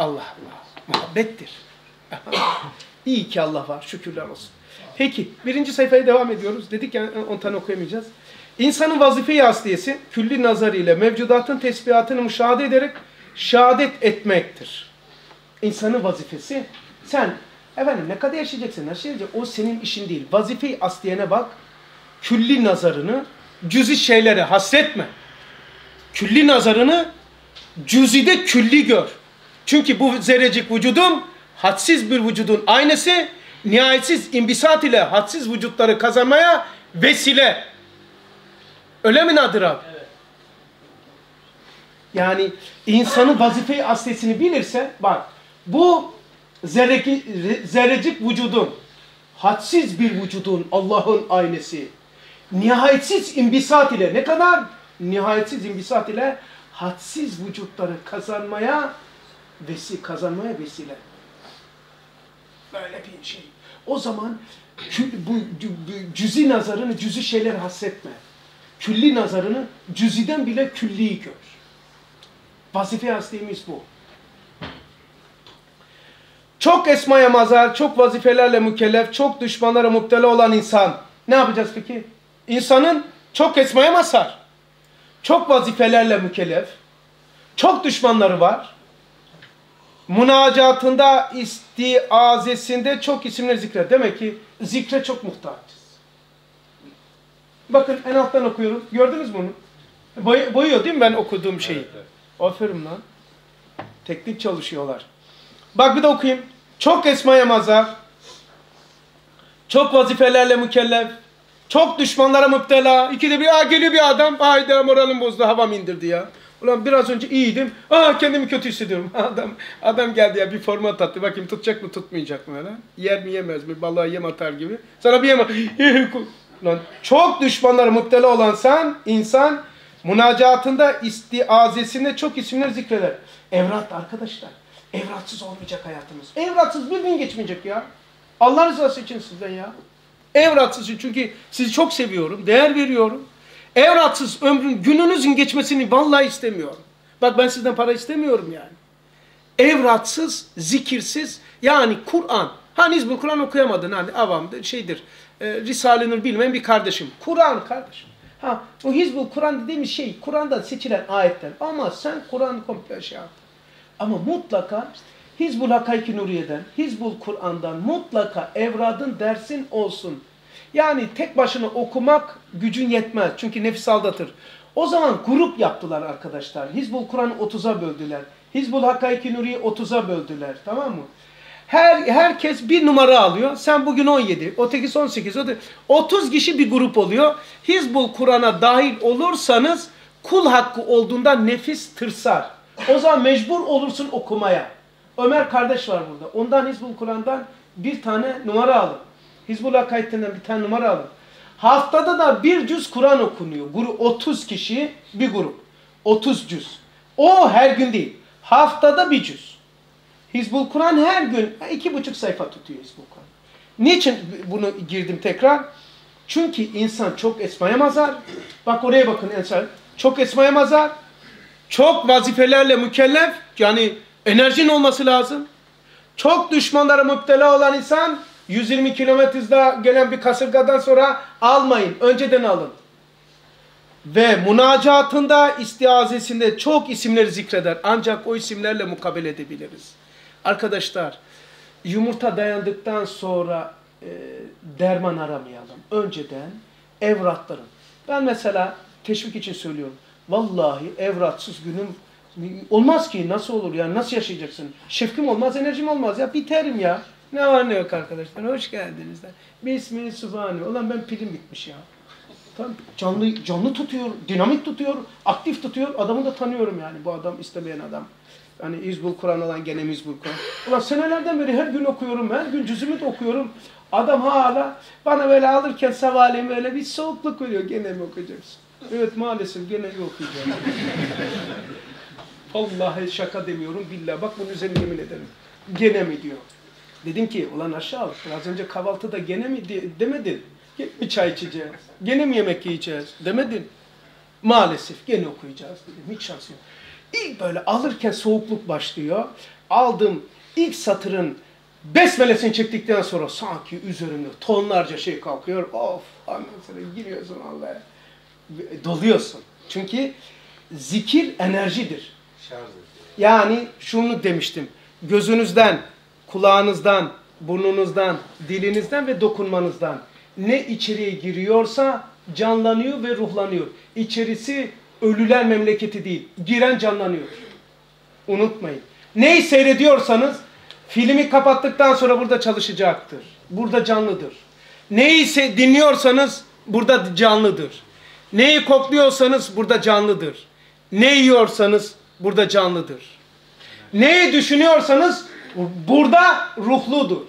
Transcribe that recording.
Allah Allah. Muhabbettir. İyi ki Allah var. Şükürler olsun. Peki birinci sayfaya devam ediyoruz. Dedik ya on tane okuyamayacağız. İnsanın vazife-i asliyesi külli nazar ile mevcudatın tesbihatını müşahede ederek şehadet etmektir. İnsanın vazifesi sen efendim ne kadar yaşayacaksın, yaşayacaksın o senin işin değil. Vazife-i asliyene bak, külli nazarını cüzi şeylere hasretme. Külli nazarını cüzide külli gör. Çünkü bu zerrecik vücudum hadsiz bir vücudun aynısı, nihayetsiz imbisat ile hadsiz vücutları kazanmaya vesile. Öyle mi Nadir abi? Evet. Yani insanın vazife aslesini bilirse, bak bu zerreki, zerrecik vücudun, hadsiz bir vücudun Allah'ın aynısı, nihayetsiz imbisat ile ne kadar? Nihayetsiz imbisat ile hadsiz vücutları kazanmaya vesi kazanmaya vesile. Böyle bir şey. O zaman bu cüzi nazarını cüzi şeyler hassetme. Külli nazarını cüziden bile külliyi gör. Vazife aslimiz bu. Çok esmaya mazar, çok vazifelerle mükellef, çok düşmanlara müptela olan insan. Ne yapacağız peki? İnsanın çok esmaya mazhar. Çok vazifelerle mükellef. Çok düşmanları var. Münacatında, istiazesinde çok isimler zikre. Demek ki zikre çok muhtaçız. Bakın en alttan okuyorum. Gördünüz mü bunu? Boy, boyuyor değil mi ben okuduğum şeyi? Evet, evet. Aferin lan. Teknik çalışıyorlar. Bak bir de okuyayım. Çok esmaya mazar. Çok vazifelerle mükellef. Çok düşmanlara müptela. İkide bir Aa, geliyor bir adam. Hayda moralim bozdu. Havam indirdi ya. Ulan biraz önce iyiydim. Aa kendimi kötü hissediyorum. Adam adam geldi ya bir format attı. Bakayım tutacak mı tutmayacak mı öyle. Yer mi yemez mi? Balığa yem atar gibi. Sana bir yem Lan çok düşmanlara müptela olan sen, insan münacatında istiazesinde çok isimler zikreder. Evrat arkadaşlar. Evratsız olmayacak hayatımız. Evratsız bir gün geçmeyecek ya. Allah rızası için sizden ya. Evratsız çünkü sizi çok seviyorum, değer veriyorum. Evratsız ömrün, gününüzün geçmesini vallahi istemiyorum. Bak ben sizden para istemiyorum yani. Evratsız, zikirsiz, yani Kur'an. Hani bu Kur'an okuyamadın hani avam şeydir. E, Risale-i bilmeyen bir kardeşim. Kur'an kardeşim. Ha, bu Hizbul Kur'an dediğimiz şey Kur'an'dan seçilen ayetler. Ama sen Kur'an komple şey yaptın. Ama mutlaka Hizbul Hakayki Nuriye'den, Hizbul Kur'an'dan mutlaka evradın dersin olsun. Yani tek başına okumak gücün yetmez. Çünkü nefis aldatır. O zaman grup yaptılar arkadaşlar. Hizbul Kur'an'ı 30'a böldüler. Hizbul Hakayki Nuriye 30'a böldüler. Tamam mı? Her, herkes bir numara alıyor. Sen bugün 17, ötekisi 18, 30 kişi bir grup oluyor. Hizbul Kur'an'a dahil olursanız kul hakkı olduğunda nefis tırsar. O zaman mecbur olursun okumaya. Ömer kardeş var burada. Ondan Hizbul Kur'an'dan bir tane numara alın. Hizbullah kayıtlarından bir tane numara alın. Haftada da bir cüz Kur'an okunuyor. Grup 30 kişi bir grup. 30 cüz. O her gün değil. Haftada bir cüz. Hizbul Kur'an her gün iki buçuk sayfa tutuyor Hizbul Kur'an. Niçin bunu girdim tekrar? Çünkü insan çok esmaya mazar. Bak oraya bakın insan. Çok esmaya mazar. Çok vazifelerle mükellef. Yani enerjin olması lazım. Çok düşmanlara müptela olan insan 120 kilometre hızla gelen bir kasırgadan sonra almayın. Önceden alın. Ve münacatında, istiazesinde çok isimleri zikreder. Ancak o isimlerle mukabele edebiliriz. Arkadaşlar, yumurta dayandıktan sonra e, derman aramayalım. Önceden evratların. Ben mesela teşvik için söylüyorum. Vallahi evratsız günüm olmaz ki. Nasıl olur ya? Nasıl yaşayacaksın? Şefkim olmaz, enerjim olmaz. Ya biterim ya. Ne var ne yok arkadaşlar. Hoş geldiniz. Bismillah subhane. Ulan ben pilim bitmiş ya. Tam canlı canlı tutuyor, dinamik tutuyor, aktif tutuyor. Adamı da tanıyorum yani. Bu adam istemeyen adam. Yani İzbul Kur'an olan gene İzbul Kur'an. Ulan senelerden beri her gün okuyorum, her gün cüzümü de okuyorum. Adam hala bana böyle alırken sabahleyin böyle bir soğukluk veriyor. Gene mi okuyacaksın? Evet maalesef gene mi okuyacağım. Vallahi şaka demiyorum billah. Bak bunun üzerine yemin ederim. Gene mi diyor. Dedim ki ulan aşağı az önce kahvaltıda gene mi de, demedin. Gene mi çay içeceğiz? Gene mi yemek yiyeceğiz? Demedin. Maalesef gene okuyacağız dedim. Hiç şans yok. İlk böyle alırken soğukluk başlıyor. aldım ilk satırın besmelesini çektikten sonra sanki üzerinde tonlarca şey kalkıyor. Of ondan sonra giriyorsun Allah'a. Doluyorsun. Çünkü zikir enerjidir. Yani şunu demiştim. Gözünüzden, kulağınızdan, burnunuzdan, dilinizden ve dokunmanızdan ne içeriye giriyorsa canlanıyor ve ruhlanıyor. İçerisi ölüler memleketi değil. Giren canlanıyor. Unutmayın. Neyi seyrediyorsanız filmi kapattıktan sonra burada çalışacaktır. Burada canlıdır. Neyi dinliyorsanız burada canlıdır. Neyi kokluyorsanız burada canlıdır. Ne yiyorsanız burada canlıdır. Neyi düşünüyorsanız burada ruhludur.